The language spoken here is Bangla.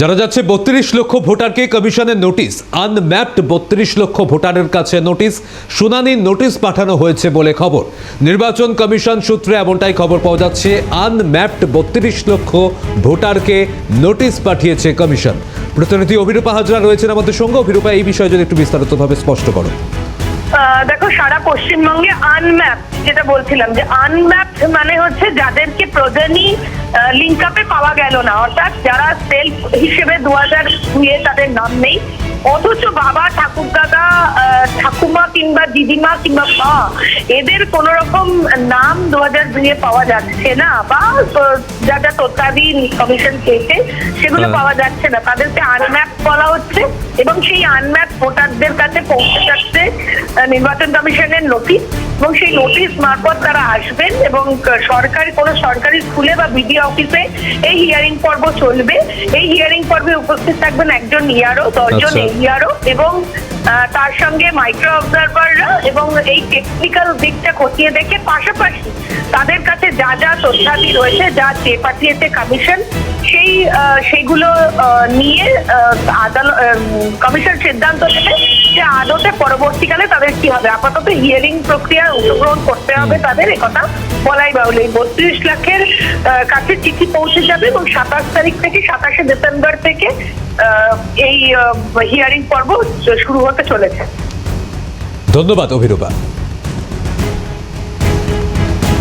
জানা যাচ্ছে, বত্রিশ লক্ষ ভোটারকে কমিশনের নোটিশ, আনম্যাপড বত্রিশ লক্ষ ভোটারের কাছে নোটিশ শুনানির নোটিশ পাঠানো হয়েছে বলে খবর। নির্বাচন কমিশন সূত্রে এমনটাই খবর পাওয়া যাচ্ছে, আনম্যাপড বত্রিশ লক্ষ ভোটারকে নোটিশ পাঠিয়েছে কমিশন। প্রতিনিধি অভিরূপা হাজরা রয়েছেন আমাদের সঙ্গে। অভিরূপা, এই বিষয়ে যদি একটু বিস্তারিতভাবে স্পষ্ট করো। দেখো, সারা পশ্চিমবঙ্গে আনম্যাপ যেটা বলছিলাম যে আনম্যাপ মানে হচ্ছে যাদেরকে প্রধানই লিঙ্ক আপে পাওয়া গেল না। অর্থাৎ যারা সেলফ হিসেবে দু হাজার দুয়ে তাদের নাম নেই অথচ বাবা ঠাকুর দাদা ঠাকুমা কিংবা দিদিমা কিংবা মা এদের কোন রকম নাম দু হাজার দুয়ে পাওয়া যাচ্ছে না বা যা যা তথ্যাধীন কমিশন পেয়েছে সেগুলো হ্যাঁ। পাওয়া যাচ্ছে না। তাদেরকে আনম্যাপ বলা হচ্ছে এবং সেই আনম্যাপ ভোটারদের কাছে পৌঁছে যাচ্ছে নির্বাচন কমিশনের নোটিশ এবং সেই নোটিশ মারফত তারা আসবেন এবং সরকারি কোনো সরকারি স্কুলে বা বিডি অফিসে এই হিয়ারিং পর্ব চলবে এই হিয়ারিং পর্বে উপস্থিত থাকবেন একজন ইয়ারও দশজন আচ্ছা। ইয়ারও এবং তার সঙ্গে মাইক্রো অবজারভাররা এবং এই টেকনিক্যাল দিকটা খতিয়ে দেখে পাশাপাশি তাদের কাছে যা যা তথ্যাদি রয়েছে যা চেয়ে পাঠিয়েছে কমিশন সেই আহ, নিয়ে আদালত কমিশন সিদ্ধান্ত নেবে যে আদতে পরবর্তীকালে তাদের কি হবে আপাতত হিয়ারিং প্রক্রিয়া অংশগ্রহণ করতে হবে তাদের একথা বলাই বাহুল এই বত্রিশ লাখের কাছে চিঠি পৌঁছে যাবে এবং সাতাশ তারিখ থেকে সাতাশে ডিসেম্বর থেকে আহ, এই হিয়ারিং পর্ব শুরু হতে চলেছে। ধন্যবাদ অভিরূপা।